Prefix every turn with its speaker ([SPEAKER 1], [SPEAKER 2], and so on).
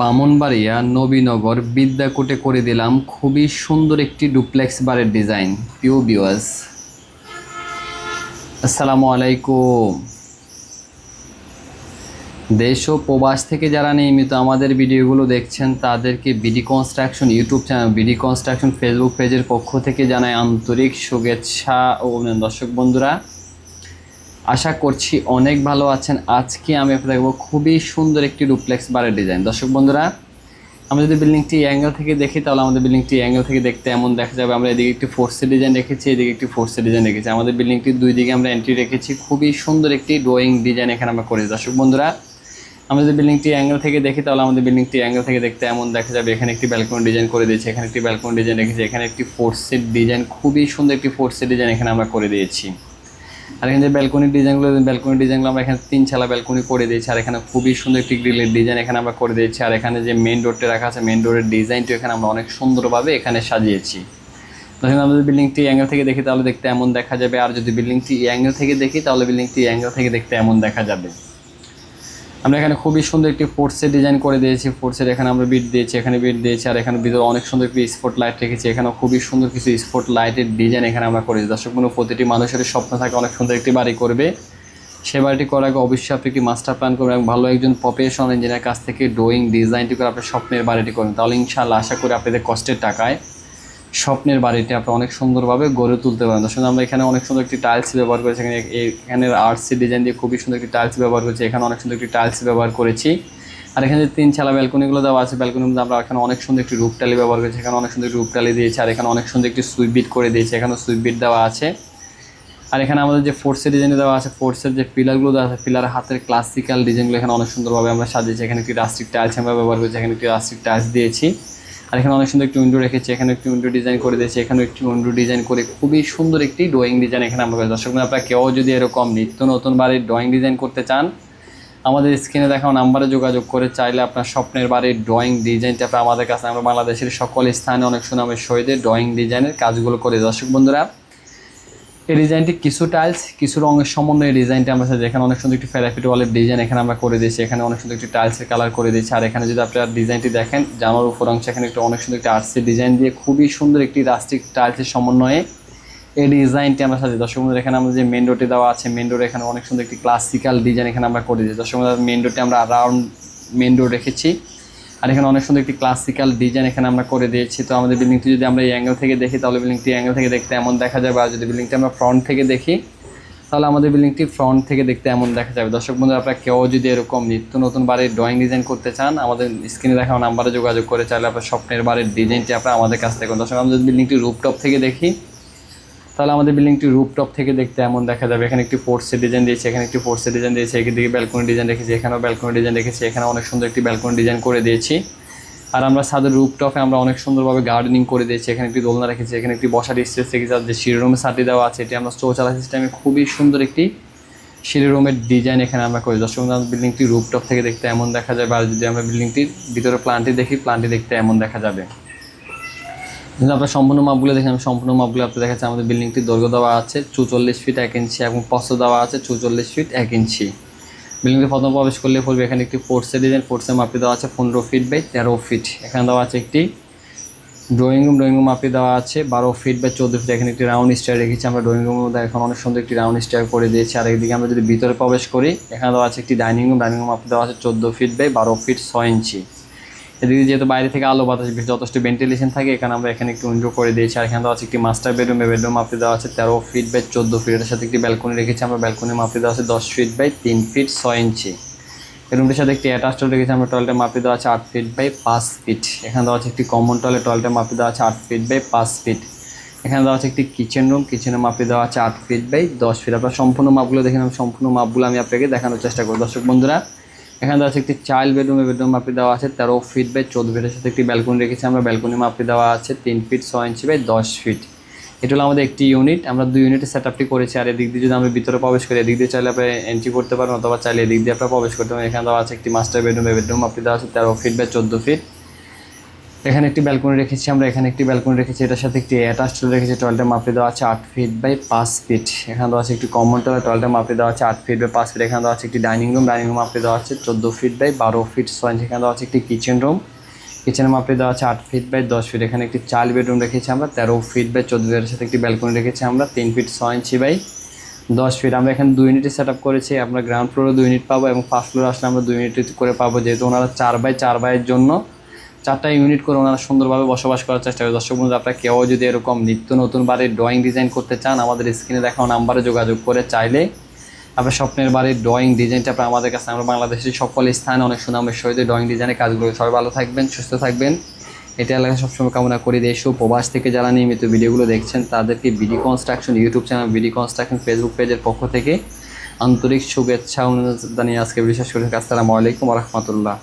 [SPEAKER 1] বামনবাড়িয়া নবীনগর বিদ্যাকূটে করে দিলাম খুবই সুন্দর একটি ডুপ্লেক্স বারের ডিজাইন পিও বিওয়াস আসসালামু আলাইকুম। দেশ ও প্রবাস থেকে যারা নিয়মিত আমাদের ভিডিওগুলো দেখছেন, তাদেরকে BD construction YouTube channel, BD construction Facebook পেজের পক্ষ থেকে জানাই আন্তরিক শুভেচ্ছা ও দর্শক বন্ধুরা আশা করছি অনেক ভালো আছেন। আজকে আমি আপনাদের দেখব খুবই সুন্দর একটি ডুপ্লেক্স বারের ডিজাইন। দর্শক বন্ধুরা, আমরা যদি বিল্ডিংটি অ্যাঙ্গেল থেকে দেখি, তাহলে আমাদের বিল্ডিংটি অ্যাঙ্গেল থেকে দেখতে এমন দেখা যাবে। আমরা এদিকে একটি ফোর্সের ডিজাইন রেখেছি, এদিকে একটি ফোর্সের ডিজাইন রেখেছি। আমাদের বিল্ডিংটির দুই দিকে আমরা এন্ট্রি রেখেছি। খুবই সুন্দর একটি ড্রয়িং ডিজাইন এখানে আমরা করেছি। দর্শক বন্ধুরা, আমরা যদি বিল্ডিংটি অ্যাঙ্গেল থেকে দেখি, তাহলে আমাদের বিল্ডিংটি অ্যাঙ্গেল থেকে দেখতে এমন দেখা যাবে। এখানে একটি ব্যালকনি ডিজাইন করে দিয়েছি, এখানে একটি ব্যালকনি ডিজাইন রেখেছি, এখানে একটি ফোর্সের ডিজাইন খুবই সুন্দর একটি ফোর্সের ডিজাইন এখানে আমরা করে দিয়েছি। আর এখানে যে ব্যালকনির ডিজাইনগুলো ব্যালকনি ডিজাইনগুলো আমরা এখানে তিন ছালা ব্যালকনি করে দিয়েছি। আর এখানে খুবই সুন্দর একটি গ্রিলের ডিজাইন এখানে আমরা করে দিয়েছি। আর এখানে যে মেন ডোরটি রাখা আছে মেন ডোরের ডিজাইনটি এখানে আমরা অনেক সুন্দরভাবে এখানে সাজিয়েছি। তখন আমরা যদি বিল্ডিংটি অ্যাঙ্গেল থেকে দেখি, তাহলে দেখতে এমন দেখা যাবে। আর যদি বিল্ডিংটি অ্যাঙ্গেল থেকে দেখি, তাহলে বিল্ডিংটি অ্যাঙ্গেল থেকে দেখতে এমন দেখা যাবে। আমরা এখানে খুবই সুন্দর একটি ফোর্সের ডিজাইন করে দিয়েছি। ফোর্সের এখানে আমরা বিট দিয়েছি, এখানে বিট দিয়েছি, আর এখানে ভিতরে অনেক সুন্দর একটি স্পট লাইট রেখেছি। এখানেও খুবই সুন্দর কিছু স্পট লাইটের ডিজাইন এখানে আমরা করেছি। দর্শক বন্ধু, প্রতিটি মানুষের স্বপ্ন থাকে অনেক সুন্দর একটি বাড়ি করবে। সে বাড়িটি করার আগে অবশ্যই আপনি একটি মাস্টার প্ল্যান করবেন এবং ভালো একজন প্রফেশনাল ইঞ্জিনিয়ার কাছ থেকে ড্রয়িং ডিজাইনটি করে আপনার স্বপ্নের বাড়িটি করবেন তাহলে ইনশাআল্লাহ আশা করি আপনাদের কষ্টের টাকায় স্বপ্নের বাড়িটি আপনি অনেক সুন্দরভাবে গড়ে তুলতে পারেন। দর্শক, আমরা এখানে অনেক সুন্দর একটি টাইলস ব্যবহার করেছি। এখানে এখানে আর্টসি ডিজাইন দিয়ে খুবই সুন্দর একটি টাইলস ব্যবহার করেছি। এখানে অনেক সুন্দর একটি টাইলস ব্যবহার করেছি। আর এখানে যে তিন ছালা ব্যালকনিগুলো দেওয়া আছে ব্যালকনির মধ্যে আমরা এখানে অনেক সুন্দর একটি রূপটালি ব্যবহার করেছি। এখানে অনেক সুন্দর একটি রূপটালি দিয়েছি। আর এখানে অনেক সুন্দর একটি সুইপ বিট করে দিয়েছি। এখানে সুইপ বিট দেওয়া আছে। আর এখানে আমাদের যে ফোর্সের ডিজাইন দেওয়া আছে ফোর্সের যে পিলারগুলো দেওয়া আছে পিলার হাতের ক্লাসিক্যাল ডিজাইনগুলো এখানে অনেক সুন্দরভাবে আমরা সাজিয়েছি। এখানে একটি রাস্টিক টাইলস আমরা ব্যবহার করেছি। এখানে একটি রাস্টিক টাইলস দিয়েছি। আর এখানে অনেক সুন্দর একটি উইন্ডো রেখেছে, এখানে একটি উইন্ডো ডিজাইন করে দিয়েছে এখানে একটি উইন্ডো ডিজাইন করে খুবই সুন্দর একটি ড্রয়িং ডিজাইন এখানে আমরা দর্শক আপনারা কেউ যদি এরকম নিত্য নতুন বাড়ির ড্রয়িং ডিজাইন করতে চান, আমাদের স্ক্রিনে দেখাও নাম্বারে যোগাযোগ করে চাইলে আপনার স্বপ্নের বাড়ির ড্রয়িং ডিজাইনটা আমাদের কাছে, আমরা বাংলাদেশের সকল স্থানে অনেক সুনামের সহিত ড্রয়িং ডিজাইনের কাজগুলো করে দর্শক বন্ধুরা এই ডিজাইনটি কিছু টাইলস কিছু রঙের সমন্বয়ে ডিজাইনটা আমরা এখানে অনেক সুন্দর একটি ফেরাফিট ওয়ালের ডিজাইন এখানে আমরা করে দিয়েছি। এখানে অনেক সুন্দর একটি টাইলসের কালার করে দিয়েছি। আর এখানে যদি আপনারা ডিজাইনটি দেখেন, জামার উপর অংশ এখানে একটু অনেক সুন্দর একটি আর্টসের ডিজাইন দিয়ে খুবই সুন্দর একটি রাস্টিক টাইলসের সমন্বয়ে এই ডিজাইনটি আমরা সাথে দর্শক বন্ধুরা, এখানে আমরা যে মেন ডোরটি দেওয়া আছে মেন ডোর এখানে অনেক সুন্দর একটি ক্লাসিক্যাল ডিজাইন এখানে আমরা করে দিয়েছি। দর্শক বন্ধুরা মেন ডোরটি আমরা রাউন্ড মেন ডোর রেখেছি। আর এখানে অনেক সুন্দর একটি ক্লাসিক্যাল ডিজাইন এখানে আমরা করে দিয়েছি। তো আমাদের বিল্ডিংটি যদি আমরা এই অ্যাঙ্গেল থেকে দেখি, তাহলে বিল্ডিংটি অ্যাঙ্গেল থেকে দেখতে এমন দেখা যাবে। আর যদি বিল্ডিংটি আমরা ফ্রন্ট থেকে দেখি, তাহলে আমাদের বিল্ডিংটি ফ্রন্ট থেকে দেখতে এমন দেখা যাবে। দর্শক বন্ধু আপনারা কেউ যদি এরকম নিত্য নতুন বাড়ির ড্রয়িং ডিজাইন করতে চান, আমাদের স্ক্রিনে দেখানো নাম্বারে যোগাযোগ করে চাইলে আপনার স্বপ্নের বাড়ির ডিজাইনটি আপনারা আমাদের কাছ থেকে। দর্শক, আমরা যদি বিল্ডিংটি রুপটপ থেকে দেখি তাহলে আমাদের বিল্ডিংটি রুপটপ থেকে দেখতে এমন দেখা যাবে। এখানে একটি ফোর্সের ডিজাইন দিয়েছে, এখানে একটি ফোর্সের ডিজাইন দিয়েছে, এদিকে ব্যালকনি ডিজাইন রেখেছি, এখানেও ব্যালকনি ডিজাইন রেখেছি, এখানে অনেক সুন্দর একটি ব্যালকনি ডিজাইন করে দিয়েছি। আর আমরা ছাদের রুপটপে আমরা অনেক সুন্দরভাবে গার্ডেনিং করে দিয়েছি, এখানে একটি দোলনা রেখেছি, এখানে একটি বসার স্টেজ রেখেছি আর যে শিরোরুমে সাটি দেওয়া আছে, এটি আমরা চৌচালা সিস্টেমে খুবই সুন্দর একটি শিরোরুমের ডিজাইন এখানে আমরা করি। দর্শক বিল্ডিংটি রুপটপ থেকে দেখতে এমন দেখা যাবে, আর যদি আমরা বিল্ডিংটির ভিতরে প্লান্টটি দেখি প্লান্টটি দেখতে এমন দেখা যাবে। আপনার সম্পূর্ণ মাপগুলো দেখেন, আমি সম্পূর্ণ মাপগুলো আপনার দেখাচ্ছি। আমাদের বিল্ডিংটির দৈর্ঘ্য দেওয়া আছে চুচল্লিশ ফিট এক ইঞ্চি এবং পশ্চ দেওয়া আছে চুচল্লিশ ফিট এক ইঞ্চি। বিল্ডিংটি প্রথম প্রবেশ করলে পড়বে এখানে একটি ফোর্সের ডিজাইন ফোর্সের মাপটি দেওয়া আছে পনেরো ফিট বাই তেরো ফিট। এখানে দেওয়া আছে একটি ড্রয়িং রুম ড্রয়িং রুম মাপটি দেওয়া আছে বারো ফিট বা চোদ্দ ফিট। এখানে একটি রাউন্ড স্টার রেখেছি আমরা। ড্রয়িং রুমের মধ্যে এখন অনেক সুন্দর একটি রাউন্ড স্টার করে দিয়েছি। আর একদিকে আমরা যদি ভিতরে প্রবেশ করি, এখানে দেওয়া আছে একটি ডাইনিং রুম ডাইনিং রুম মাপটি দেওয়া আছে চোদ্দ ফিট বাই বারো ফিট ছয় ইঞ্চি। এদিকে যেহেতু বাইরে থেকে আলো বাতাস যথেষ্ট ভেন্টিলেশন থাকে, এখানে আমরা এখানে একটু উইন্ডো করে দিয়েছি। আর এখানে আছে একটি মাস্টার বেডরুম বেডরুম মাপটি দেওয়া আছে তেরো ফিট বাই চোদ্দ ফিট এর সাথে একটি ব্যালকনি রেখেছি আমরা। ব্যালকনি মাপটি দেওয়া আছে দশ ফিট বাই তিন ফিট ছয় ইঞ্চি। রুমটির সাথে একটি অ্যাটাচ টয়লেট রেখেছি আমরা। টয়লেটের মাপটি দেওয়া আছে আট ফিট বাই পাঁচ ফিট এখানে দেওয়া আছে একটি কমন টয়লেট টয়লেটের মাপটি দেওয়া আছে আট ফিট বাই পাঁচ ফিট এখানে দেওয়া আছে একটি কিচেন রুম কিচেনের মাপটি দেওয়া আছে আট ফিট বাই দশ ফিট আপনার সম্পূর্ণ মাপগুলো দেখেন আমি সম্পূর্ণ মাপগুলো আমি আপনাকে দেখানোর চেষ্টা করি দর্শক বন্ধুরা এখানে দেওয়া আছে একটি চাইল্ড বেডরুম বেডরুম মাপি দেওয়া আছে তেরো ফিট বাই চোদ্দ ফিটের সাথে একটি ব্যালকনি রেখেছি আমরা। ব্যালকনি মাপি দেওয়া আছে তিন ফিট ছয় ইঞ্চি বাই দশ ফিট এটা হলো আমাদের একটি ইউনিট আমরা দুই ইউনিটের সেট আপটি করেছি। আর এদিক দিয়ে যদি আমরা ভিতরে প্রবেশ করি, এদিক দিয়ে চাইলে আপনি এন্ট্রি করতে পারেন অথবা চাইলে এদিক দিয়ে আপনারা প্রবেশ করতে পারেন। এখানে দেওয়া আছে একটি মাস্টার বেডরুম বেডরুম আপনি দেওয়া আছে তেরো ফিট বাই চোদ্দ ফিট এখানে একটি ব্যালকনি রেখেছি, আমরা এখানে একটি ব্যালকনি রেখেছি, এটার সাথে একটি অ্যাটাচ টয়লেট রেখেছি টয়লেটের মাপে দেওয়া আছে আট ফিট বাই পাঁচ ফিট এখানে দেওয়া আছে একটি কমন টয়লেট টয়লেটের মাপে দেওয়া আছে আট ফিট বাই পাঁচ ফিট এখানে দেওয়া আছে একটি ডাইনিং রুম ডাইনিং রুম মাপে দেওয়া আছে চোদ্দ ফিট বাই বারো ফিট ছয় এখানে দেওয়া আছে একটি কিচেন রুম কিচেনের মাপে দেওয়া আছে আট ফিট বাই দশ ফিট এখানে একটি চাল বেডরুম রেখেছি আমরা, তেরো ফিট বাই চোদ্দ ফিটের সাথে একটি ব্যালকনি রেখেছি আমরা, তিন ফিট ছয় ইঞ্চি বাই দশ ফিট আমরা এখানে দুই ইউনিটে সেট আপ করেছি, আমরা গ্রাউন্ড ফ্লোরে দুই ইউনিট পাবো এবং ফার্স্ট ফ্লোরে আসলে আমরা দুই ইউনিট করে পাবো, যেহেতু ওনারা চার বাই চার বাইয়ের জন্য চারটা ইউনিট করে ওনারা সুন্দরভাবে বসবাস করার চেষ্টা করে। দর্শক বন্ধু আপনারা কেউ যদি এরকম নিত্য নতুন বাড়ির ড্রয়িং ডিজাইন করতে চান, আমাদের স্ক্রিনে দেখানো নাম্বারে যোগাযোগ করে চাইলে আপনার স্বপ্নের বাড়ির ড্রয়িং ডিজাইনটা আপনার আমাদের কাছে, আমরা বাংলাদেশের সকল স্থানে অনেক সুনামের সহিত ড্রয়িং ডিজাইনের কাজগুলো। সবাই ভালো থাকবেন, সুস্থ থাকবেন। এটা এলাকা সবসময় কামনা করি দেশ প্রবাস থেকে যারা নিয়মিত ভিডিওগুলো দেখছেন, তাদেরকে BD construction YouTube channel BD construction Facebook পেজের পক্ষ থেকে আন্তরিক শুভেচ্ছা জানিয়ে আজকে বিশেষ করে আসসালামু আলাইকুম রহমতুল্লাহ।